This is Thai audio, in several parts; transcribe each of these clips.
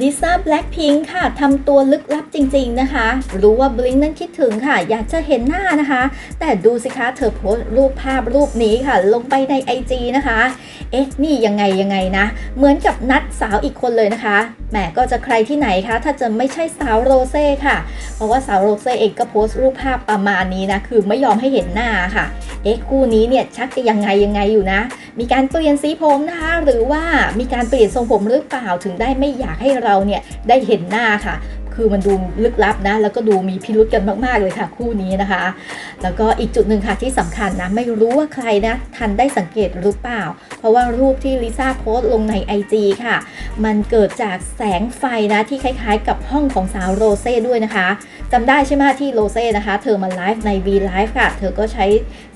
ลิซ่าแบล็ k พิงค่ะทำตัวลึกลับจริงๆนะคะ รู้ว่าบลิงนั้นคิดถึงค่ะ อยากจะเห็นหน้านะคะ แต่ดูสิคะเธอโพสรูปภาพรูปนี้ค่ะ ลงไปใน IG นะคะ เอ๊ะ นี่ยังไงยังไงนะ เหมือนกับนัดสาวอีกคนเลยนะคะแหมก็จะใครที่ไหนคะ ถ้าจะไม่ใช่สาวโรเซ่ค่ะ เพราะว่าสาวโรเซ่เองก็โพสต์รูปภาพประมาณนี้นะ คือไม่ยอมให้เห็นหน้าค่ะ เอ๊ะคู่นี้เนี่ยชักจะยังไงยังไงอยู่นะ มีการเปลี่ยนสีผมนะคะ หรือว่ามีการเปลี่ยนทรงผมหรือเปล่าถึงได้ไม่อยากให้เราเนี่ยได้เห็นหน้าค่ะ คือมันดูลึกลับนะ แล้วก็ดูมีพิรุษกันมาก ๆ เลยค่ะ คู่นี้นะคะ แล้วก็อีกจุดหนึ่งค่ะที่สำคัญนะ ไม่รู้ว่าใครนะ ทันได้สังเกตหรือเปล่า เพราะว่ารูปที่ลิซ่าโพสต์ลงใน IG ค่ะ มันเกิดจากแสงไฟนะ ที่คล้ายๆ กับห้องของสาวโรเซ่ด้วยนะคะจำได้ใช่ไหมที่โรเซ่นะคะ เธอมาไลฟ์ใน V Live ค่ะ เธอก็ใช้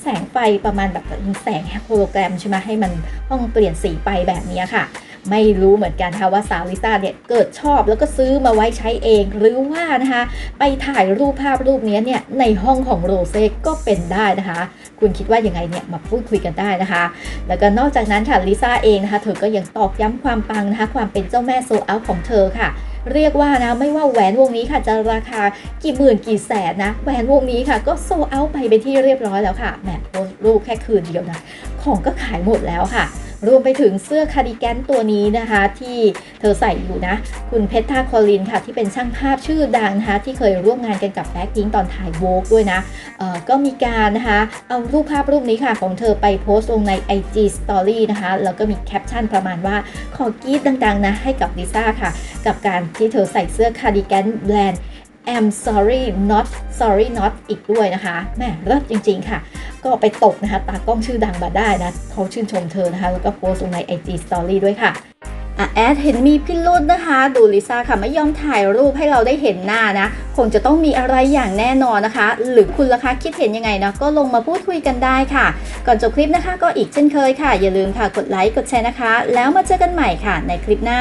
แสงไฟประมาณแบบแสงโฮโลแกรมใช่ไหมให้มันห้องเปลี่ยนสีไปแบบนี้ค่ะ ไม่รู้เหมือนกันค่ะว่าสาวลิซ่าเนี่ยเกิดชอบแล้วก็ซื้อมาไว้ใช้เอง หรือว่านะคะไปถ่ายรูปภาพรูปนี้เนี่ยในห้องของโรเซ่ก็เป็นได้นะคะ คุณคิดว่ายังไงเนี่ยมาพูดคุยกันได้นะคะ แล้วก็นอกจากนั้นค่ะลิซ่าเองนะคะเธอก็ยังตอกย้ำความปังนะคะความเป็นเจ้าแม่โซเอาของเธอค่ะเรียกว่านะไม่ว่าแหวนวงนี้ค่ะจะราคากี่หมื่นกี่แสนนะแหวนวงนี้ค่ะก็โซเอาไปเป็นที่เรียบร้อยแล้วค่ะแหมโพสต์รูปแค่คืนเดียวนะของก็ขายหมดแล้วค่ะ รวมไปถึงเสื้อคาร์ดิแกนตัวนี้นะคะ ที่เธอใส่อยู่นะ คุณเพชรทาคอลินค่ะ ที่เป็นช่างภาพชื่อดังนะคะ ที่เคยร่วมงานกันกับแบ็คพิงตอนถ่ายโวกด้วยนะเออก็มีการนะคะเอารูปภาพรูปนี้ค่ะ ของเธอไปโพสต์ลงใน IG Story นะคะ แล้วก็มีแคปชั่นประมาณว่าขอกรีดดังๆนะให้กับลิซ่าค่ะ กับการที่เธอใส่เสื้อคาร์ดิแกนแบรนด์ I'm sorry not sorry not อีกด้วยนะคะแม่เลิศจริง ๆ ค่ะ ก็ไปตกนะคะตากล้องชื่อดังมาได้นะเขาชื่นชมเธอนะคะ แล้วก็โพสต์ลงใน IG Story ด้วยค่ะอะแอดเห็นมีพิรุษนะคะ ดูลิซ่าค่ะไม่ยอมถ่ายรูปให้เราได้เห็นหน้านะ คงจะต้องมีอะไรอย่างแน่นอนนะคะ หรือคุณล่ะคะคิดเห็นยังไงนะก็ลงมาพูดคุยกันได้ค่ะ ก่อนจบคลิปนะคะ ก็อีกเช่นเคยค่ะ อย่าลืมค่ะกดไลค์กดแชร์นะคะ แล้วมาเจอกันใหม่ค่ะในคลิปหน้า